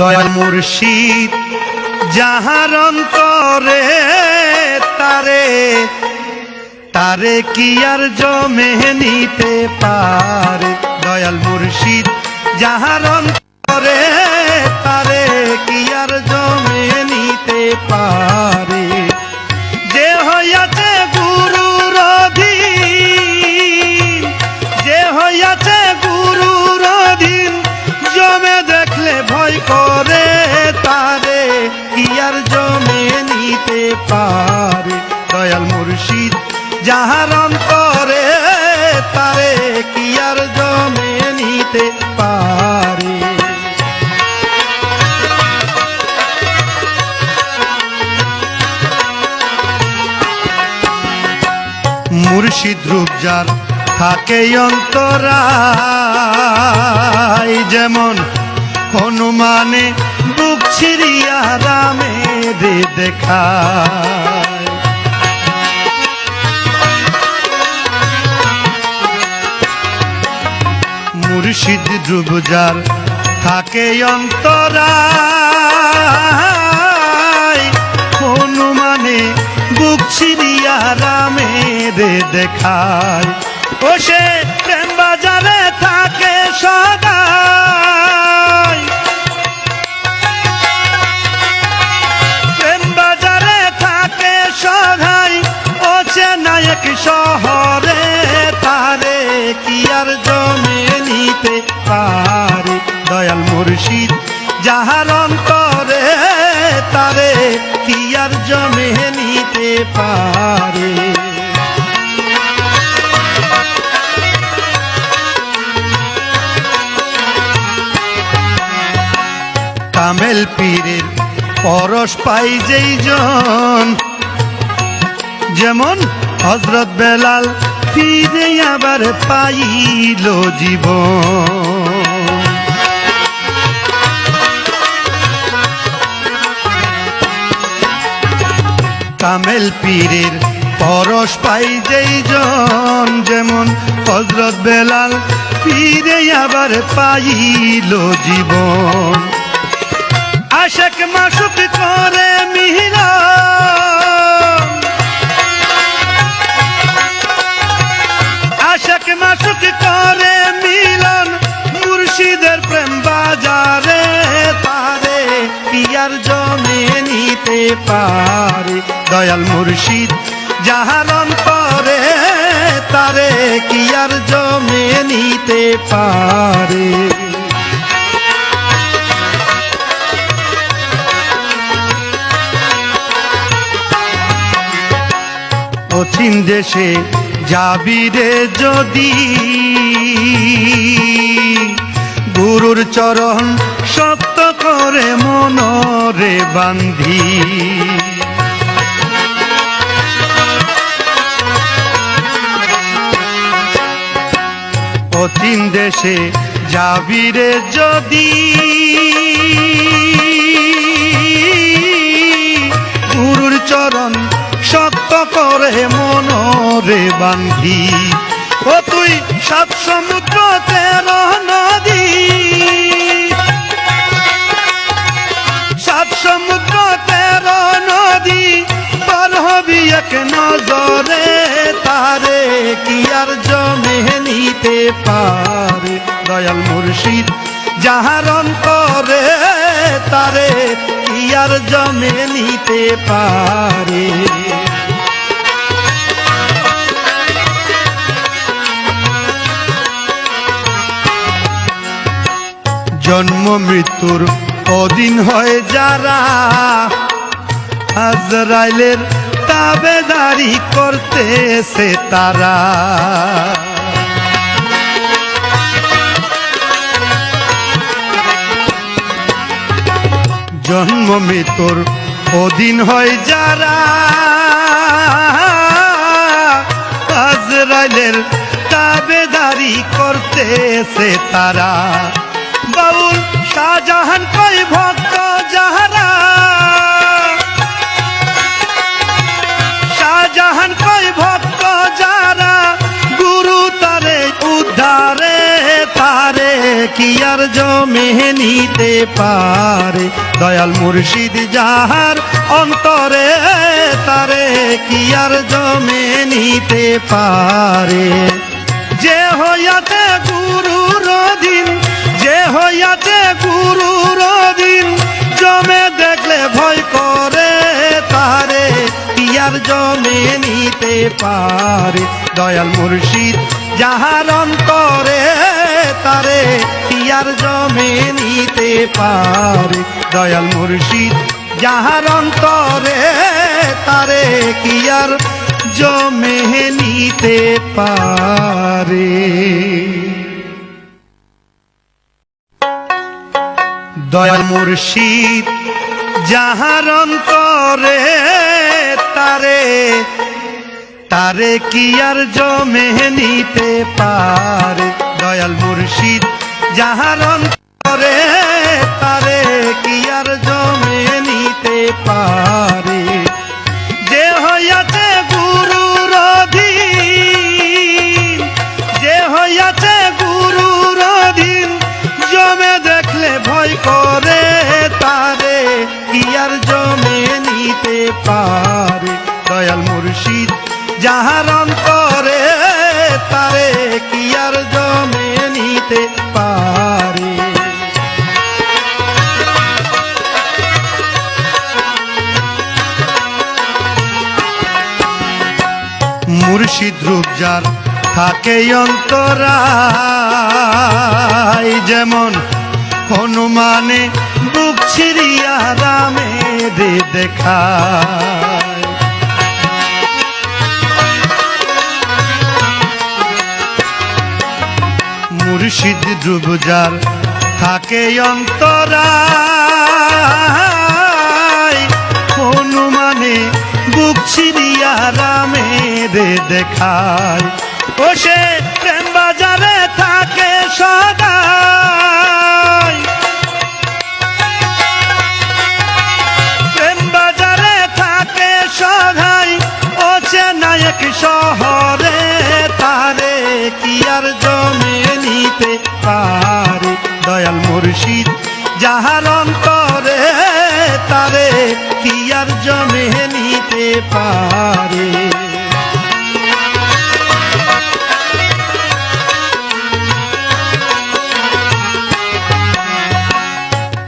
দয়াল মুর্শিদ, যাহার অন্তরে তারে তারে কি আর জমে নিতে পারে? দয়াল মুর্শিদ, যাহার অন্তরে কি আর জমে নিতে পারে দয়াল মুর্শিদ? যাহার অন্তরে তারে কি আর জমে নিতে পারে? মুর্শিদ রূপ যার থাকে অন্তরায়, যেমন হনুমানে বুক ছিড়িয়া রামের দেখায় মুর্শিদ যার থাকে অন্তরায়, হনুমানে বুক ছিড়িয়া রামের দেখায়। ও সে প্রেম বাজারে থাকে সদাই নায়ক শহরে তারে কি আর জমে নিতে পারে? দয়াল মুর্শিদ, যাহার অন্তরে তারে কি আর জমে নিতে পারে? কামেল পীরের পরশ পাই যেই জন, যেমন হজরত বেলাল ফিরে আবার পাইল জীবন। কামেল পীরের পরশ পাই যেই জন, যেমন হজরত বেলাল ফিরে আবার পাইল জীবন। পারে, দয়াল মুর্শিদ, যাহার অন্তরে তারে কি আর জমে নিতে পারে? অচিন দেশে যাবি রে যদি, গুরুর চরণ শক্ত করে মনরে বান্ধি। অচিন দেশে যাবি রে যদি। গুরুর চরণ শক্ত করে মনরে বান্ধি। ও তুই সাত সমুদ্র তেরো নদী সমুদ্র তেরো নদী পার হবি এক নজরে তারে। কি আর জমে নিতে পারে দয়াল মুর্শিদ? যাহার অন্তরে তারে, কি আর জমে নিতে পারে? জন্ম মৃত্যুর অধীন হয় যারা আজরাইলের তাবেদারি করতেছে তারা। জন্ম মৃত্যুর অধীন হয় যারা আজরাইলের তাবেদারি করতেছে তারা। শাহজাহান কই ভক্ত যাহারা? শাহজাহান কই ভক্ত যারা গুরু তারে উদ্ধারে তারে কি আর জমে নিতে পারে? দয়াল মুর্শিদ যাহার অন্তরে তারে, কি আর জমে নিতে পারে? যে হইয়াছে গুরুর অধীন, যে হইয়াছে গুরুর অধীন জমে দেখলে ভয় করে তারে পিয়ার জমে নিতে পারে দয়াল মুর্শিদ, যাহার অন্তরে তারে পিয়ার জমে নিতে পারে দয়াল মুর্শিদ, যাহার অন্তরে তারে কিয়ার জমে নিতে পারে। দয়াল মুর্শিদ, যাহার অন্তরে তারে তারে কি আর জমে নিতে পারে? দয়াল মুর্শিদ, যাহার অন্তরে তারে কি আর জমে নিতে পারে? যে হইয়াছে গুরুর অধীন, যে হইয়াছে গুরুর করে তারে, কি আর জমে নিতে পারে? দয়াল মুর্শিদ, যাহার অন্তরে তারে, কি আর জমে নিতে পারে? মুর্শিদ রূপ যার থাকে অন্তরায়, যেমন হনুমানে বুক ছিড়িয়া রামে রে দেখায়। মুর্শিদ যার থাকে অন্তরায়। হনুমানে বুক ছিড়িয়া রামের দেখায়। ও সে প্রেম বাজারে থাকে সদাই চেনায়ক শহরে তারে কি আর জমে নিতে পারে? দয়াল মুর্শিদ, যাহার অন্তরে তারে কি আর জমে নিতে পারে?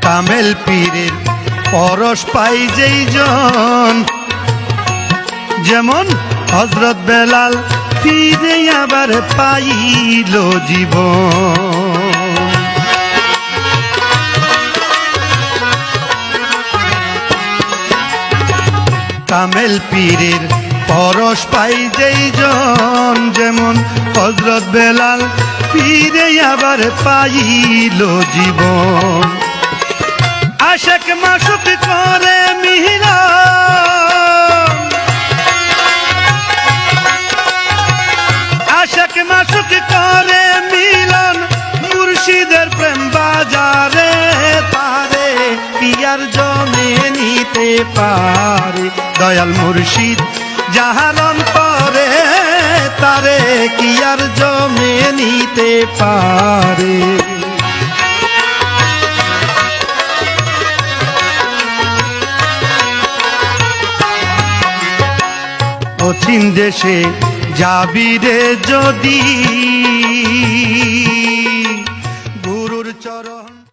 কামেল পীরের পরশ পাই যেই জন, যেমন হজরত বেলাল ফিরে আবার পাইল জীবন। কামেল পীরের পরশ পাই যেই জন, যেমন হজরত বেলাল ফিরে আবার পাইল জীবন। আশেক মাসুক করে মিহিলা আশাক করে মিলন, মুর্শিদের প্রেম বাজারে তারে পিয়ার জমে নিতে পারে। দয়াল মুর্শিদ যাহার অন্তরে তারে কিয়ার জমে নিতে পারে। অচিন দেশে যাবি রে যদি